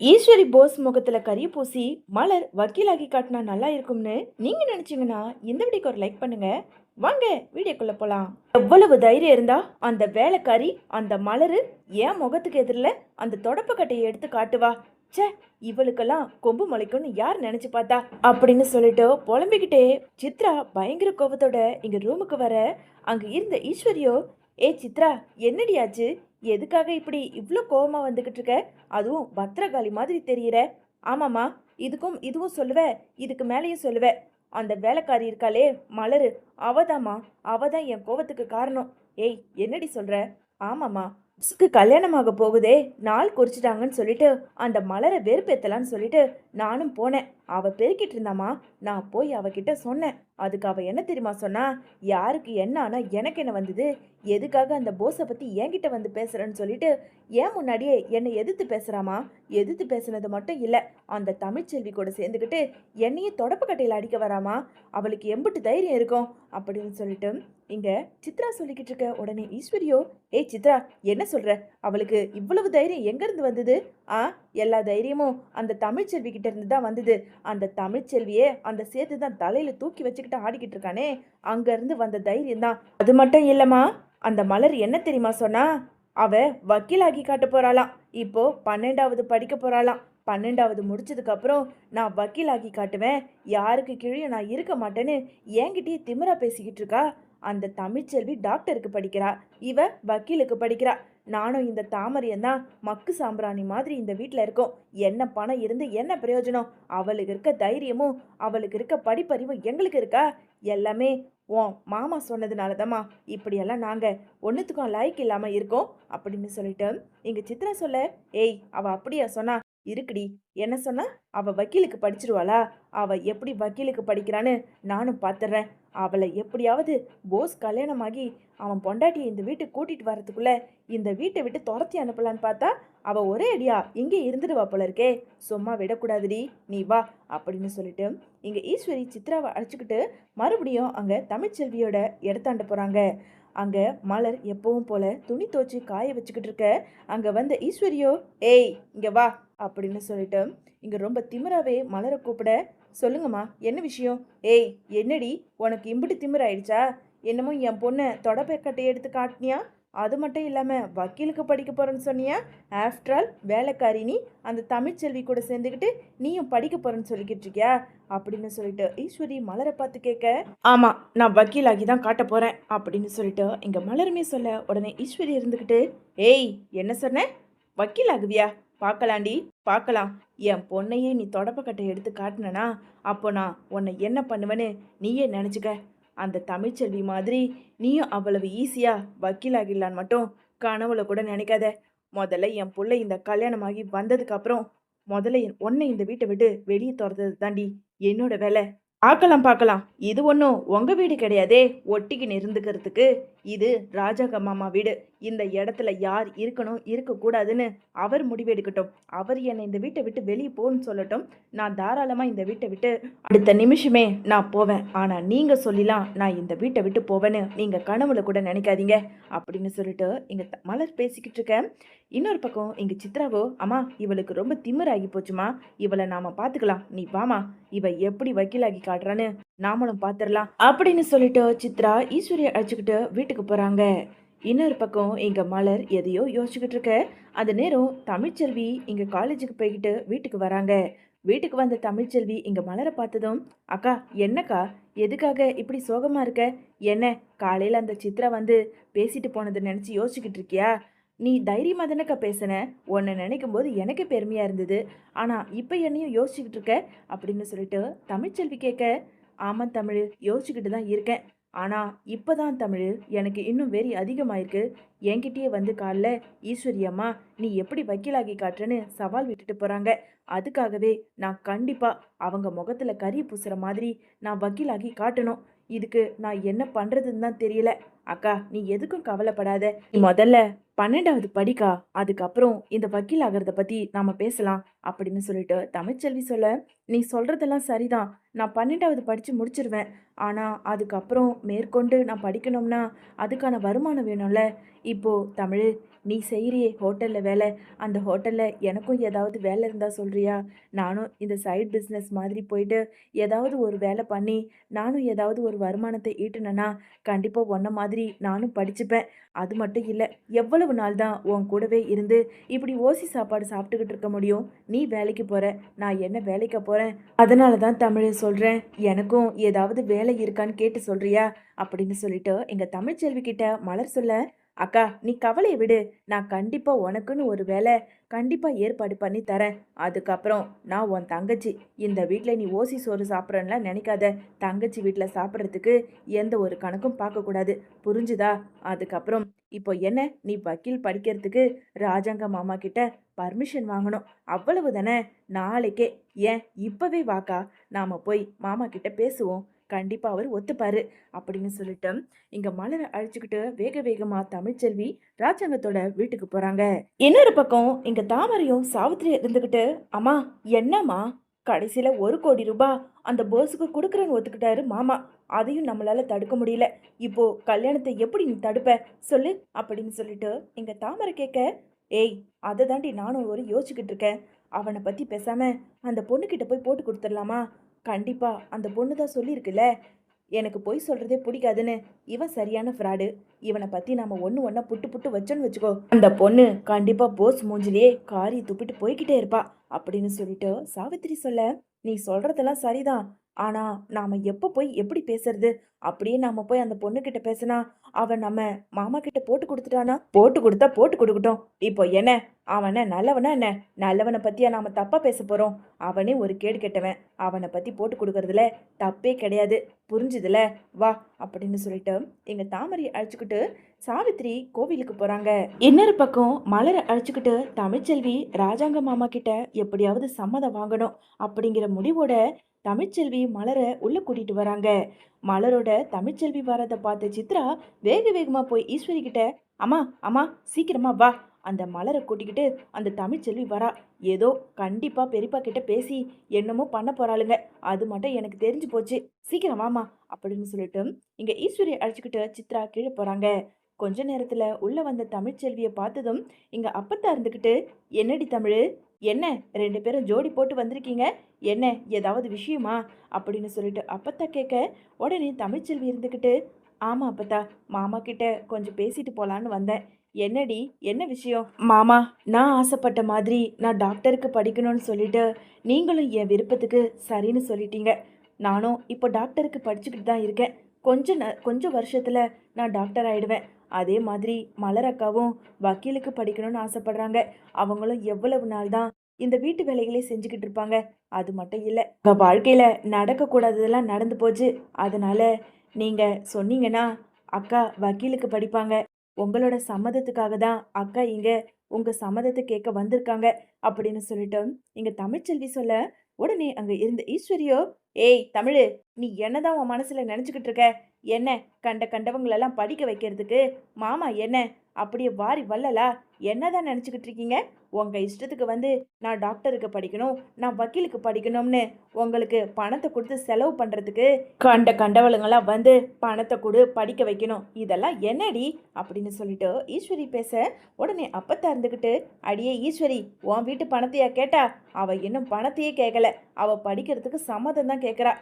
ஈஸ்வரி போஸ் முகத்துல கறி பூசி மலர் வக்கீலாகி காட்டினா நல்லா இருக்கும்னு நீங்க நினைச்சீங்கன்னா இந்த வீடியோக்கு ஒரு லைக் பண்ணுங்க. வாங்க வீடியோக்குள்ள போலாம். எவ்வளவு தைரியம் இருந்தா அந்த வேலைக்காரி அந்த மலர் என் முகத்துக்கு எதிரில் அந்த தொடப்பு கட்டையை எடுத்து காட்டுவா. ச்சே இவளுக்கெல்லாம் கொம்பு முளைக்கும்னு யார் நினைச்சு பார்த்தா? அப்படின்னு சொல்லிட்டு புலம்பிக்கிட்டே சித்ரா பயங்கர கோபத்தோட இங்க ரூமுக்கு வர. அங்க இருந்த ஈஸ்வரியோ ஏ சித்ரா என்னடி ஆச்சு எதுக்காக இப்படி இவ்வளோ கோபமாக வந்துக்கிட்டு இருக்க? அதுவும் பத்திரகாளி மாதிரி தெரியுற. ஆமாம்மா இதுக்கும் இதுவும் சொல்லுவ இதுக்கு மேலேயும் சொல்லுவ. அந்த வேலைக்காரி இருக்காளே மலரு. அவதாம்மா அவதான் என் கோவத்துக்கு காரணம். ஏய் என்னடி சொல்கிற ஆமாம்மா மிஸ்ஸுக்கு கல்யாணமாக போகுதே நாள் குறிச்சிட்டாங்கன்னு சொல்லிட்டு அந்த மலரை வெறுப்பேத்தலான்னு சொல்லிட்டு நானும் போனேன். அவ பெருக்கிட்டு இருந்தாமா நான் போய் அவகிட்ட சொன்னேன். அதுக்கு அவ என்ன தெரியுமா சொன்னா யாருக்கு என்ன ஆனா எனக்கு என்ன வந்தது? எதுக்காக அந்த போஸை பத்தி என்கிட்ட வந்து பேசுறேன்னு சொல்லிட்டு ஏன் முன்னாடியே என்னை எதிர்த்து பேசுறாமா எதிர்த்து பேசுனது மட்டும் இல்லை அந்த தமிழ்ச்செல்வி கூட சேர்ந்துக்கிட்டு என்னையே தொடப்பு கட்டையில் அடிக்க வராமா அவளுக்கு எம்பிட்டு தைரியம் இருக்கும் அப்படின்னு சொல்லிட்டு இங்க சித்ரா சொல்லிக்கிட்டு இருக்க உடனே ஈஸ்வரியோ ஏய் சித்ரா என்ன சொல்ற? அவளுக்கு இவ்வளவு தைரியம் எங்க இருந்து வந்தது? ஆ எல்லா தைரியமும் அந்த தமிழ்ச்செல்வி கிட்ட இருந்து தான் வந்தது. அந்த தமிழ்ச்செல்வியே அந்த சேர்த்து தான் தலையில தூக்கி வச்சுக்கிட்டு ஆடிக்கிட்டு இருக்கானே. அங்க இருந்து வந்த தைரியம் தான். அது மட்டும் இல்லம்மா. அந்த மலர் என்ன தெரியுமா சொன்னா அவ வக்கீலாகி காட்ட போறாளாம். இப்போ பன்னெண்டாவது படிக்க போறாளாம். பன்னெண்டாவது முடிச்சதுக்கப்புறம் நான் வக்கீலாகி காட்டுவேன். யாருக்கு கீழே நான் இருக்க மாட்டேன்னு என்கிட்டயே திமிரா பேசிக்கிட்டு இருக்கா? அந்த தமிழ்ச்செல்வி டாக்டருக்கு படிக்கிறா. இவ வக்கீலுக்கு படிக்கிறா. நானும் இந்த தாமரையன் தான் மக்கு சாம்பிராணி மாதிரி இந்த வீட்டில் இருக்கோம். என்ன பணம் இருந்து என்ன பிரயோஜனம்? அவளுக்கு இருக்க தைரியமும் அவளுக்கு இருக்க படிப்பறிவும் எங்களுக்கு இருக்கா? எல்லாமே உன் மாமா சொன்னதுனால தாம்மா. இப்படியெல்லாம் நாங்கள் ஒன்றுத்துக்கும் லைக் இல்லாமல் இருக்கோம் அப்படின்னு சொல்லிட்டு எங்கள் சித்ரா சொல்ல ஏய் அவள் அப்படியா சொன்னா? இருக்குடி. என்ன சொன்னா? அவள் வக்கீலுக்கு படிச்சிருவாளா? அவள் எப்படி வக்கீலுக்கு படிக்கிறான்னு நானும் பார்த்துட்றேன் அவளை எப்படியாவது போஸ் கல்யாணமாகி அவன் பொண்டாட்டியை இந்த வீட்டுக்கு கூட்டிட்டு வரதுக்குள்ள இந்த வீட்டை விட்டு துரத்தி அனுப்பலான்னு பார்த்தா அவ ஒரே அடியா இங்கே இருந்துடுவா போல இருக்கே. சும்மா விடக்கூடாதுடி. நீ வா அப்படின்னு சொல்லிட்டு இங்க ஈஸ்வரி சித்ராவை அழைச்சிக்கிட்டு மறுபடியும் அங்க தமிழ்ச்செல்வியோட இடத்தாண்ட போறாங்க. அங்க மலர் எப்பவும் போல துணி துவச்சி காய வச்சுக்கிட்டு இருக்க. அங்க வந்த ஈஸ்வரியோ ஏய் இங்க வா அப்படின்னு சொல்லிட்டு இங்க ரொம்ப திமிராவே மலரை கூப்பிட சொல்லுங்கம்மா என்ன விஷயம்? ஏய் என்னடி? உனக்கு இம்பிட்டு திமிர் ஆயிடுச்சா? என்னமோ என் பொண்ணை தொடப்பக்கட்டை எடுத்து காட்டினியா? அது மட்டும் இல்லாமல் வக்கீலுக்கு படிக்க போகிறேன்னு சொன்னியா? ஆஃப்டர் ஆல் வேலைக்காரி நீ அந்த தமிழ்ச்செல்வி கூட சேர்ந்துக்கிட்டு நீயும் படிக்க போகிறேன்னு சொல்லிக்கிட்டு இருக்கியா? அப்படின்னு சொல்லிட்டு ஈஸ்வரி மலரை பார்த்து கேட்க ஆமாம் நான் வக்கீலாகி தான் காட்ட போகிறேன் அப்படின்னு சொல்லிட்டு இங்கே மலருமே சொல்ல உடனே ஈஸ்வரி இருந்துக்கிட்டு ஏய் என்ன சொன்ன? வக்கீலாகுவியா? பார்க்கலாண்டி பார்க்கலாம். என் பொண்ணையே நீ தொடப்பக்கட்டை எடுத்து காட்டினனா அப்போ நான் உன்னை என்ன பண்ணுவேன்னு நீயே நினச்சிக்க. அந்த தமிழ்ச்செல்வி மாதிரி நீயும் அவ்வளவு ஈஸியாக வக்கீலாகிடலான்னு மட்டும் கனவுல கூட நினைக்காத. முதல்ல என் பிள்ளை இந்த கல்யாணமாகி வந்ததுக்கப்புறம் முதல்ல என்- உன்னை இந்த வீட்டை விட்டு வெளியே துறந்தது தாண்டி என்னோட வேலை. பார்க்கலாம் பார்க்கலாம். இது ஒன்றும் உங்கள் வீடு கிடையாதே ஒட்டிக்கின்னு இருந்துக்கிறதுக்கு. இது ராஜாக மாமா வீடு. இந்த இடத்துல யார் இருக்கணும் இருக்கக்கூடாதுன்னு அவர் முடிவெடுக்கட்டும். அவர் என்னை இந்த வீட்டை விட்டு வெளியே போன்னு சொல்லட்டும். நான் தாராளமாக இந்த வீட்டை விட்டு அடுத்த நிமிஷமே நான் போவேன். ஆனால் நீங்கள் சொல்லிலாம் நான் இந்த வீட்டை விட்டு போவேன்னு நீங்கள் கனவுல கூட நினைக்காதீங்க அப்படின்னு சொல்லிட்டு இங்கே மலர் பேசிக்கிட்டு இருக்கேன். இன்னொரு பக்கம் இங்கே சித்ராவோ அம்மா இவளுக்கு ரொம்ப திமிராகி போச்சுமா. இவளை நாம் பார்த்துக்கலாம் நீ வாமா. இவ எப்படி வக்கீலாகி காட்டுறான்னு நாமளும் பார்த்துடலாம் அப்படின்னு சொல்லிட்டு சித்ரா ஈஸ்வரியை அழைச்சிக்கிட்டு வீட்டுக்கு போகிறாங்க இன்னொரு பக்கம் எங்கள் மலர் எதையோ யோசிச்சுக்கிட்டு இருக்க. அந்த நேரம் தமிழ்ச்செல்வி இங்கே காலேஜுக்கு போய்கிட்டு வீட்டுக்கு வராங்க. வீட்டுக்கு வந்த தமிழ்ச்செல்வி இங்கே மலரை பார்த்ததும் அக்கா என்னக்கா? எதுக்காக இப்படி சோகமாக இருக்க? என்ன காலையில் அந்த சித்ரா வந்து பேசிட்டு போனதை நினச்சி யோசிச்சுக்கிட்டு இருக்கியா? நீ தைரியமாக தானக்கா பேசின? உன்னை நினைக்கும் போது எனக்கு பெருமையாக இருந்தது. ஆனால் இப்போ என்னையும் யோசிச்சுக்கிட்டு இருக்க? அப்படின்னு சொல்லிட்டு தமிழ்ச்செல்வி கேட்க ஆமாம் தமிழ் யோசிச்சுக்கிட்டு தான் இருக்கேன். ஆனால் இப்போ தான் தமிழ் எனக்கு இன்னும் வெறி அதிகமாயிருக்கு. என்கிட்டயே வந்து காலைல ஈஸ்வரி அம்மா நீ எப்படி வக்கீலாகி காட்டுறேன்னு சவால் விட்டுட்டு போகிறாங்க அதுக்காகவே நான் கண்டிப்பாக அவங்க முகத்தில் கறி பூசுகிற மாதிரி நான் வக்கீலாகி காட்டணும். இதுக்கு நான் என்ன பண்ணுறதுன்னு தான் தெரியல. அக்கா நீ எதுக்கும் கவலைப்படாத. நீ முதல்ல பன்னெண்டாவது படிக்கா? அதுக்கப்புறம் இந்த வக்கீல் ஆகிறத பற்றி நாம் பேசலாம் அப்படின்னு சொல்லிட்டு தமிழ்ச்செல்வி சொல்ல நீ சொல்கிறதெல்லாம் சரிதான். நான் பன்னெண்டாவது படித்து முடிச்சிருவேன். ஆனால் அதுக்கப்புறம் மேற்கொண்டு நான் படிக்கணும்னா அதுக்கான வருமானம் வேணும்ல. இப்போது தமிழ் நீ செய்கிறியே ஹோட்டலில் வேலை. அந்த ஹோட்டலில் எனக்கும் ஏதாவது வேலை இருந்தால் சொல்கிறியா நானும் இந்த சைட் பிஸ்னஸ் மாதிரி போயிட்டு ஏதாவது ஒரு வேலை பண்ணி நானும் ஏதாவது ஒரு வருமானத்தை ஈட்டினேன்னா கண்டிப்பாக ஒன்றை மாதிரி நானும் படிச்சுப்பேன். அது மட்டும் இல்லை எவ்வளவு நாள் தான் உன் கூடவே இருந்து இப்படி ஓசி சாப்பாடு சாப்பிட்டுக்கிட்டு இருக்க முடியும்? நீ வேலைக்கு போகிற நான் என்ன வேலைக்கு போகிறேன் அதனால தான் தமிழை சொல்கிறேன் எனக்கும் ஏதாவது வேலை இருக்கான்னு கேட்டு சொல்கிறியா அப்படின்னு சொல்லிட்டு எங்கள் தமிழ்ச்செல்வி கிட்ட மலர் சொல்ல அக்கா நீ கவலையை விடு. நான் கண்டிப்பாக உனக்குன்னு ஒரு வேலை கண்டிப்பாக ஏற்பாடு பண்ணி தரேன். அதுக்கப்புறம் நான் உன் தங்கச்சி. இந்த வீட்டில் நீ ஓசி சோறு சாப்பிட்றேன்லாம் நினைக்காத. தங்கச்சி வீட்டில் சாப்பிட்றதுக்கு எந்த ஒரு கணக்கும் பார்க்கக்கூடாது புரிஞ்சுதா? அதுக்கப்புறம் இப்போ என்ன? நீ வக்கீல் படிக்கிறதுக்கு ராஜாங்க மாமா கிட்ட பர்மிஷன் வாங்கணும். அவ்வளவு தானே? நாளைக்கே. ஏன்? இப்போவே வாக்கா? நாம் போய் மாமா கிட்ட பேசுவோம். கண்டிப்பாக அவர் ஒத்துப்பாரு. அப்படின்னு சொல்லிட்டு இங்கே மலரை அழிச்சுக்கிட்டு வேக வேகமாக தமிழ்ச்செல்வி ராஜாங்கத்தோட வீட்டுக்கு போகிறாங்க இன்னொரு பக்கம் இங்கே தாமரையும் சாவித்திரி இருந்துக்கிட்டு அம்மா என்னம்மா? கடைசியில் ஒரு கோடி ரூபாய் அந்த போஸுக்கு கொடுக்குறேன்னு ஒத்துக்கிட்டாரு மாமா. அதையும் நம்மளால் தடுக்க முடியல. இப்போ கல்யாணத்தை எப்படி நீ தடுப்ப? சொல்லு. அப்படின்னு சொல்லிட்டு எங்கள் தாமரை கேட்க ஏய் அதை தாண்டி நானும் ஒரு யோசிச்சுக்கிட்டு இருக்கேன். அவனை பற்றி பேசாமல் அந்த பொண்ணுக்கிட்ட போய் போட்டு கொடுத்துடலாமா? கண்டிப்பாக அந்த பொண்ணு தான் சொல்லியிருக்குல்ல. எனக்கு பொய் சொல்கிறதே பிடிக்காதுன்னு. இவன் சரியான ஃப்ராடு இவனை பற்றி நாம் ஒன்று ஒன்றா புட்டு புட்டு வச்சோன்னு வச்சுக்கோ. அந்த பொண்ணு கண்டிப்பாக போஸ் மூஞ்சிலேயே காரி துப்பிட்டு போய்கிட்டே இருப்பா. அப்படின்னு சொல்லிட்டு சாவித்திரி சொல்ல நீ சொல்றதெல்லாம் சரிதான். ஆனால் நாம் எப்போ போய் எப்படி பேசுறது? அப்படியே நாம் போய் அந்த பொண்ணுக்கிட்ட பேசினா அவன் நம்ம மாமா கிட்ட போட்டு கொடுத்துட்டானா? போட்டு கொடுத்தா போட்டு கொடுக்கட்டும். இப்போ என்ன? அவனை நல்லவனா என்ன? நல்லவனை பற்றியா நாம் தப்பாக பேச போகிறோம் அவனே ஒரு கேடு கெட்டவன். அவனை பற்றி போட்டு கொடுக்கறதுல தப்பே கிடையாது. புரிஞ்சுதுல? வா அப்படின்னு சொல்லிட்டு எங்கள் தாமரையை அழைச்சிக்கிட்டு சாவித்திரி கோவிலுக்கு போகிறாங்க இன்னொரு பக்கம் மலரை அழைச்சிக்கிட்டு தமிழ்ச்செல்வி ராஜாங்க மாமா கிட்ட எப்படியாவது சம்மதம் வாங்கணும் அப்படிங்கிற முடிவோட தமிழ்ச்செல்வி மலரை உள்ளே கூட்டிட்டு வராங்க. மலரோட தமிழ்ச்செல்வி வரதை பார்த்த சித்ரா வேக வேகமாக போய் ஈஸ்வரி கிட்ட அம்மா அம்மா சீக்கிரமா வா. அந்த மலரை கூட்டிக்கிட்டு அந்த தமிழ்ச்செல்வி வரா. ஏதோ கண்டிப்பா பெரியப்பா கிட்ட பேசி என்னமோ பண்ண போறாளுங்க. அது மட்டும் எனக்கு தெரிஞ்சு போச்சு. சீக்கிரம் வாமா அப்படின்னு சொல்லிட்டு இங்க ஈஸ்வரி அழைச்சிக்கிட்டு சித்ரா கீழே போறாங்க. கொஞ்ச நேரத்துல உள்ள வந்த தமிழ்ச்செல்வியை பார்த்ததும் இங்க அப்பத்தா இருந்துக்கிட்டு என்னடி தமிழ்? என்ன ரெண்டு பேரும் ஜோடி போட்டு வந்திருக்கீங்க? என்ன ஏதாவது விஷயமா? அப்படின்னு சொல்லிட்டு அப்பத்தா கேட்க உடனே தமிழ்ச்செல்வி இருந்துக்கிட்டு ஆமாம் அப்பத்தா மாமா கிட்ட கொஞ்சம் பேசிட்டு போகலான்னு வந்தேன். என்னடி என்ன விஷயம்? மாமா நான் ஆசைப்பட்ட மாதிரி நான் டாக்டருக்கு படிக்கணும்னு சொல்லிட்டு நீங்களும் என் விருப்பத்துக்கு சரின்னு சொல்லிட்டீங்க. நானும் இப்போ டாக்டருக்கு படிச்சுக்கிட்டு தான் இருக்கேன். கொஞ்ச ந கொஞ்சம் வருஷத்தில் நான் டாக்டர் ஆகிடுவேன் அதே மாதிரி மலர் அக்காவும் வக்கீலுக்கு படிக்கணும்னு ஆசைப்படுறாங்க. அவங்களும் எவ்வளவு நாள் தான் இந்த வீட்டு வேலைகளே செஞ்சுக்கிட்டு இருப்பாங்க. அது மட்டும் இல்லை உங்கள் வாழ்க்கையில் நடக்கக்கூடாததெல்லாம் நடந்து போச்சு. அதனால நீங்கள் சொன்னீங்கன்னா அக்கா வக்கீலுக்கு படிப்பாங்க. உங்களோட சம்மதத்துக்காக தான் அக்கா இங்கே உங்கள் சம்மதத்தை கேட்க வந்திருக்காங்க அப்படின்னு சொல்லிட்டு இங்கே தமிழ்ச்செல்வி சொல்ல உடனே அங்கே இருந்த ஈஸ்வரியோ ஏய் தமிழு நீ என்னதான் உன் மனசில் நினச்சிக்கிட்டு இருக்க? என்ன கண்ட கண்டவங்களெல்லாம் படிக்க வைக்கிறதுக்கு? மாமா என்ன? அப்படியே வாரி வல்லலா? என்னதான் நினச்சிக்கிட்டு இருக்கீங்க? உங்கள் இஷ்டத்துக்கு வந்து நான் டாக்டருக்கு படிக்கணும் நான் வக்கீலுக்கு படிக்கணும்னு உங்களுக்கு பணத்தை கொடுத்து செலவு பண்ணுறதுக்கு கண்ட கண்டவளுங்களாம் வந்து பணத்தை கொடு படிக்க வைக்கணும். இதெல்லாம் என்னடி? அப்படின்னு சொல்லிட்டு ஈஸ்வரி பேச உடனே அப்பத்தா இருந்துக்கிட்டு அடியே ஈஸ்வரி உன் வீட்டு பணத்தையா கேட்டா? அவள் இன்னும் பணத்தையே கேட்கல அவள் படிக்கிறதுக்கு சம்மதம் தான் கேட்குறா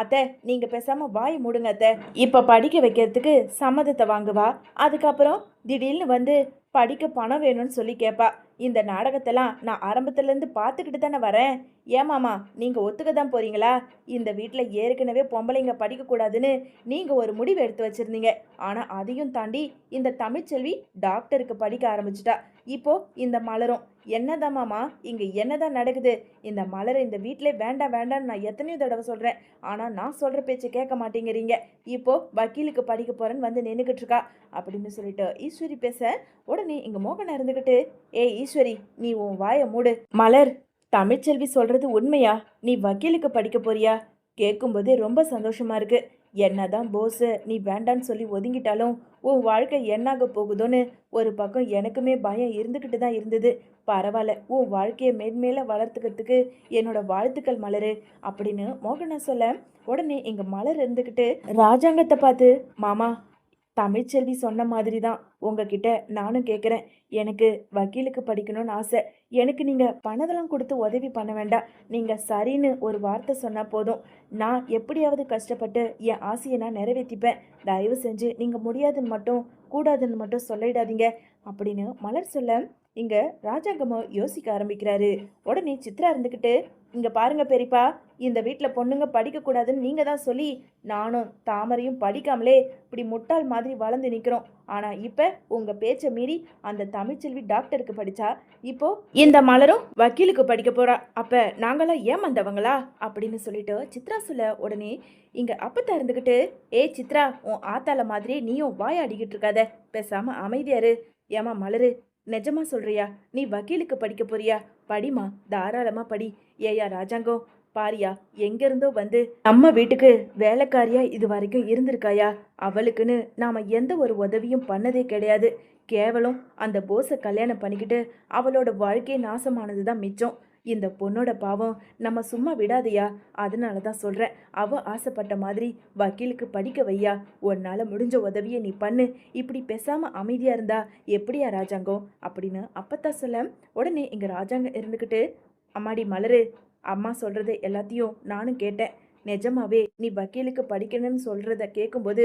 அத்தை நீங்கள் பேசாமல் வாய் மூடுங்க அத்தை. இப்போ படிக்க வைக்கிறதுக்கு சம்மதத்தை வாங்குவா. அதுக்கப்புறம் திடீர்னு வந்து படிக்க பணம் வேணும்னு சொல்லி கேட்பா இந்த நாடகத்தெல்லாம் நான் ஆரம்பத்துலேருந்து பார்த்துக்கிட்டு தானே வரேன். ஏமாமா நீங்கள் ஒத்துக்க தான் போகிறீங்களா இந்த வீட்டில் ஏற்கனவே பொம்பளைங்க படிக்கக்கூடாதுன்னு நீங்கள் ஒரு முடிவு எடுத்து வச்சுருந்தீங்க. ஆனால் அதையும் தாண்டி இந்த தமிழ்ச்செல்வி டாக்டருக்கு படிக்க ஆரம்பிச்சிட்டா. இப்போது இந்த மலரும். என்னதான் இங்கே என்னதான் நடக்குது? இந்த மலரை இந்த வீட்டிலே வேண்டாம் வேண்டாம்னு நான் எத்தனையோ தடவை சொல்கிறேன் ஆனால் நான் சொல்கிற பேச்சு கேட்க மாட்டேங்கிறீங்க. இப்போது வக்கீலுக்கு படிக்க போகிறேன்னு வந்து நின்றுக்கிட்டு இருக்கா. அப்படின்னு சொல்லிட்டு ஈஸ்வரி பேச உடனே இங்கே மோகன் இருந்துக்கிட்டு ஏய் ஈஸ்வரி நீ உன் வாயை மூடு. மலர் தமிழ்ச்செல்வி சொல்கிறது உண்மையா? நீ வக்கீலுக்கு படிக்க போறியா? கேட்கும்போதே ரொம்ப சந்தோஷமாக இருக்குது என்னதான் போஸு நீ வேண்டான்னு சொல்லி ஒதுங்கிட்டாலும் உன் வாழ்க்கை என்னாக போகுதோன்னு ஒரு பக்கம் எனக்குமே பயம் இருந்துக்கிட்டு தான் இருந்தது. பரவாயில்ல உன் வாழ்க்கையை மேன்மேல வளர்த்துக்கிறதுக்கு என்னோட வாழ்த்துக்கள் மலரு அப்படின்னு மோகனா சொல்ல உடனே எங்கள் மலர் இருந்துக்கிட்டு ராஜாங்கத்தை பார்த்து மாமா தமிழ்ச்செல்வி சொன்ன மாதிரி தான் உங்ககிட்ட நானும் கேட்குறேன் எனக்கு வக்கீலுக்கு படிக்கணும்னு ஆசை. எனக்கு நீங்கள் பணத்தெல்லாம் கொடுத்து உதவி பண்ண வேண்டாம். நீங்கள் சரின்னு ஒரு வார்த்தை சொன்னால் போதும். நான் எப்படியாவது கஷ்டப்பட்டு என் ஆசையை நான் நிறைவேற்றிப்பேன் தயவு செஞ்சு நீங்கள் முடியாதுன்னு மட்டும் கூடாதுன்னு மட்டும் சொல்லிடாதீங்க. அப்படின்னு மலர் சொல்ல இங்கே ராஜாங்கமோ யோசிக்க ஆரம்பிக்கிறாரு. உடனே சித்ரா இருந்துக்கிட்டு இங்கே பாருங்க பெரியப்பா இந்த வீட்டில் பொண்ணுங்க படிக்கக்கூடாதுன்னு நீங்கள் தான் சொல்லி நானும் தாமரையும் படிக்காமலே இப்படி முட்டாள் மாதிரி வளர்ந்து நிற்கிறோம் ஆனால் இப்போ உங்கள் பேச்சை மீறி அந்த தமிழ்ச்செல்வி டாக்டருக்கு படித்தா இப்போ இந்த மலரும் வக்கீலுக்கு படிக்க போகிறா அப்போ நாங்களாம் ஏமாந்தவங்களா? அப்படின்னு சொல்லிட்டு சித்ரா சொல்ல உடனே இங்கே அப்பத்தா இருந்துக்கிட்டு ஏ சித்ரா உன் ஆத்தால மாதிரியே நீயும் வாயாடிக்கிட்டு இருக்காத. பேசாமல் அமைதியாரு ஏமா மலரு நிஜமா சொல்றியா? நீ வக்கீலுக்கு படிக்க போறியா? படிமா தாராளமா படி. ஏயா ராஜாங்கம் பாரியா எங்கிருந்தோ வந்து நம்ம வீட்டுக்கு வேலைக்காரியா இது வரைக்கும் இருந்திருக்காயா? அவளுக்குன்னு நாம எந்த ஒரு உதவியும் பண்ணதே கிடையாது. கேவலம் அந்த போஸை கல்யாணம் பண்ணிக்கிட்டு அவளோட வாழ்க்கையே நாசமானது தான் மிச்சம். இந்த பொண்ணோட பாவம் நம்ம சும்மா விடாதையா? அதனால தான் சொல்கிறேன் அவ ஆசைப்பட்ட மாதிரி வக்கீலுக்கு படிக்க வையா. உன்னால் முடிஞ்ச உதவியை நீ பண்ணு. இப்படி பேசாமல் அமைதியாக இருந்தா எப்படியா ராஜாங்கம்? அப்படின்னு அப்பத்தான் சொல்ல உடனே எங்கள் ராஜாங்கம் இருந்துக்கிட்டு அம்மாடி மலரு அம்மா சொல்கிறது எல்லாத்தையும் நானும் கேட்டேன். நிஜமாவே நீ வக்கீலுக்கு படிக்கணும்னு சொல்கிறத கேட்கும்போது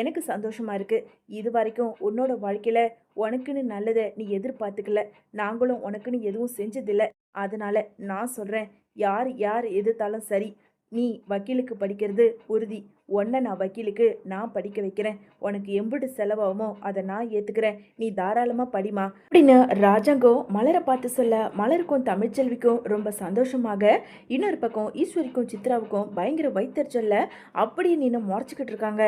எனக்கு சந்தோஷமாக இருக்குது இது வரைக்கும் உன்னோட வாழ்க்கையில் உனக்குன்னு நல்லதை நீ எதிர்பார்த்துக்கல. நாங்களும் உனக்குன்னு எதுவும் செஞ்சதில்லை. அதனால நான் சொல்கிறேன் யார் யார் எதிர்த்தாலும் சரி நீ வக்கீலுக்கு படிக்கிறது உறுதி. உன்னை நான் வக்கீலுக்கு நான் படிக்க வைக்கிறேன். உனக்கு எம்பிட்டு செலவாகுமோ அதை நான் ஏற்றுக்கிறேன் நீ தாராளமாக படிமா அப்படின்னு ராஜாங்கம் மலரை பார்த்து சொல்ல மலருக்கும் தமிழ்ச்செல்விக்கும் ரொம்ப சந்தோஷமாக இன்னொரு பக்கம் ஈஸ்வரிக்கும் சித்ராவுக்கும் பயங்கர வைத்தறிச்சல்ல அப்படியே நின்று முறைச்சிக்கிட்டு இருக்காங்க.